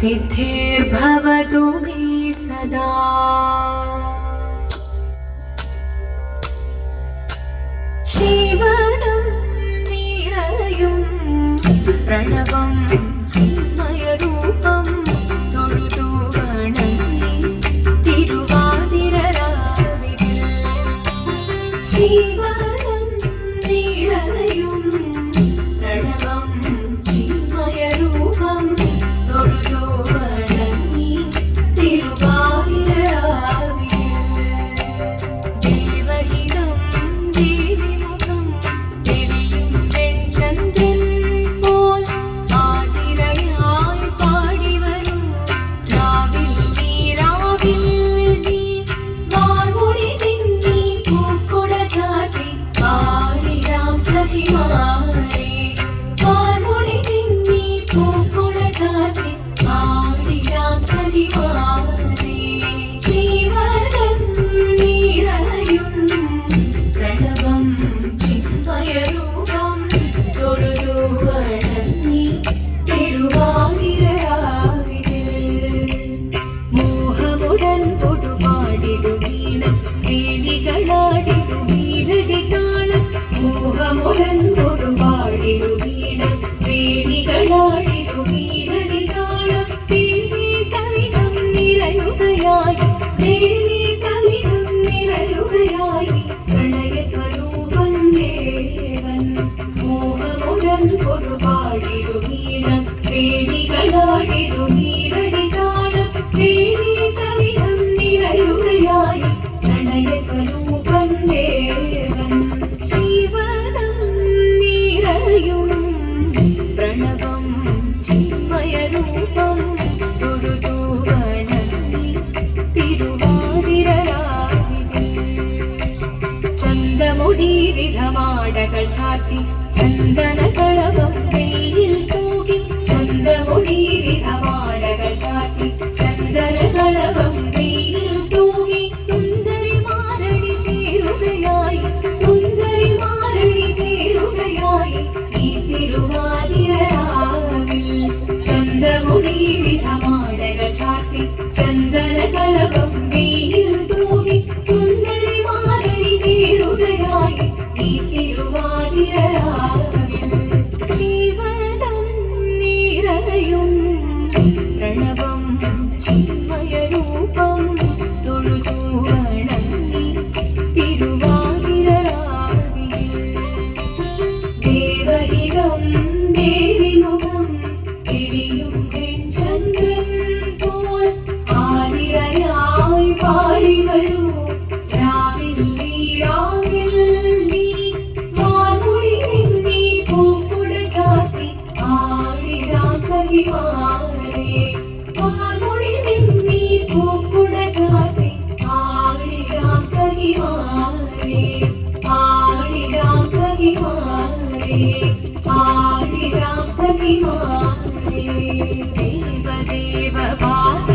सिद्धिर्भवतु मे सदा ശിവനം നിറയും പ്രണവം ചിന്മയരൂപം തൊഴുതു വണങ്ങി തിരുവാതിരരാവിതിൽ ശിവനം നിറയും തൊടുപാടിടു വീണം വേണികളാടിടു വീരടി കാണും. മോഹമുടൻ തൊടുപാടിടു വീണം വേണികളാടിടു വീരടി കാണും. ദേവി സവിധം നിറയുകയായി ദേവി സവിധം നിറയുകയായി. ചന്തമുടി വിധമാടകൾ ചാത്തി ചന്ദന കളവം വെയിൽ തൂകി സുന്ദരി മാരണി ചേരുകയായി സുന്ദരി മാരണി ചേരുകയായി ചന്തമുടി വിധമാടകൾ ചാത്തി ചന്ദന आदि राम सखी मारे। देव देव भाग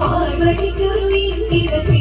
പാർവതിക്കൊരു ഇംഗിതത്തിൻ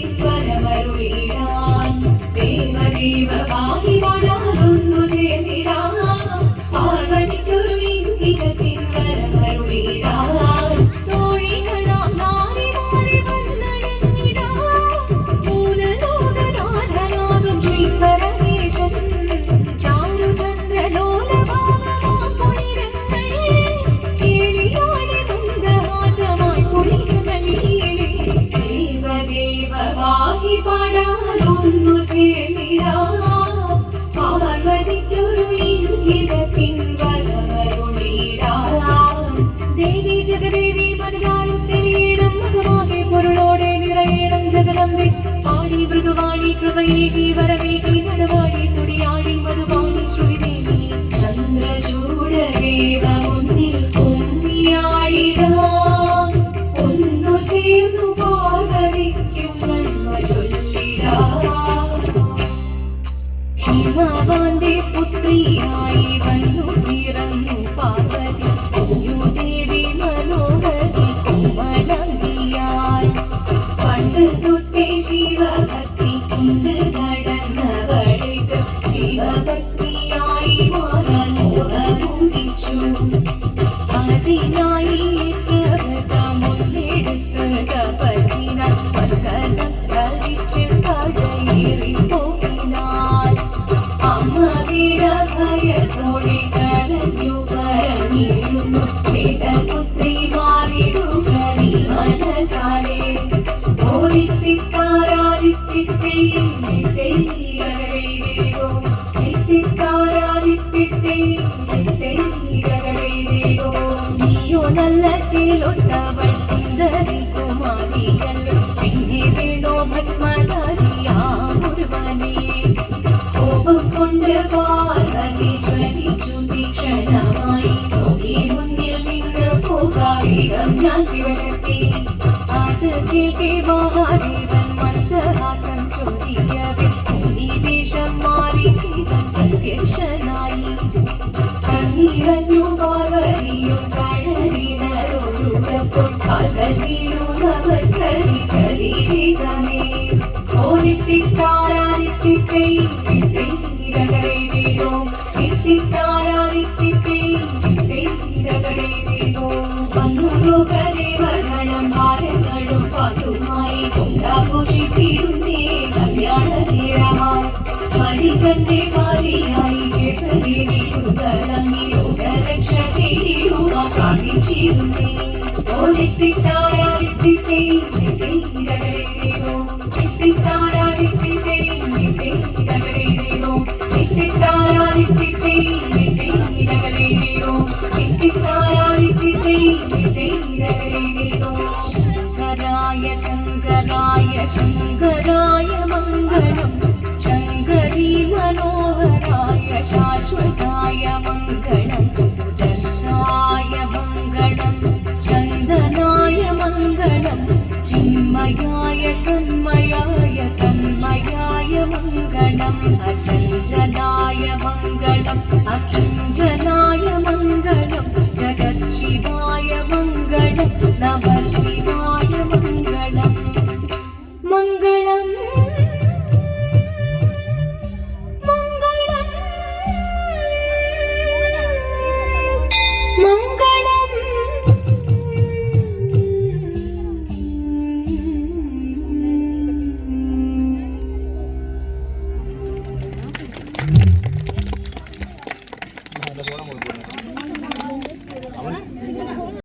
പുത്രിയായി വന്നു നിറന്നു പാർവതി. നീയോ നല്ല ചേലൊത്തവൾ സുന്ദരി കുമാരിയല്ലോ. പിന്നെ വേണോ ഭസ്മധാരിയാമുരുവനേ കോപം കൊണ്ട് പാർവതി ജ്വലിച്ചു തീക്ഷണമായി. നോക്കി മുന്നിൽ നിന്ന് പോകാം. ഞാൻ ശിവശക്തി. അത് കേൾക്കെ മഹാദേവൻ മന്ദഹാസം ചോദിക്കവേ മുനിവേഷം മാറി ശിവൻ പ്രത്യക്ഷനായി കണ്ണീരഞ്ഞു പാർവതിയും കഴലിനൊഴുകപ്പോൾ കാൽകൾ വീണു നമസ്കരിച്ചതീരമേ ഓരിത്തിത്താരാരിത്തിത്തൈ തിത്തൈരകരേ വീണോ തിത്തിത്താരാരിത്തിത്തൈ തിത്തൈരകരേ വീണോ വന്നു ലോകദേവഗണം മരികന്റെ ഭാര്യയായി ജഗദേവി സുതലങ്ങി ലോകരക്ഷ ചെയ്തിടുവാൻ പ്രാർത്ഥിച്ചിരുന്നേ ഓരിത്തിത്താരാരിത്തിത്തൈ വീണോ തിത്തിത്താരാരിത്തിത്തൈ തിത്തൈരകരേ വീണോ തിത്തിത്താരാരിത്തിത്തൈ തിത്തൈരകരേ വീണോ ശങ്കരായ ശങ്കരായ ശങ്കരായ മംഗളം तन्मयाय तन्मयाय तन्मयाय मङ्गलम् अचञ्जनाय मङ्गलम् अकिञ्जनाय मङ्गलम् जगत्शिवाय मङ्गलम् नमः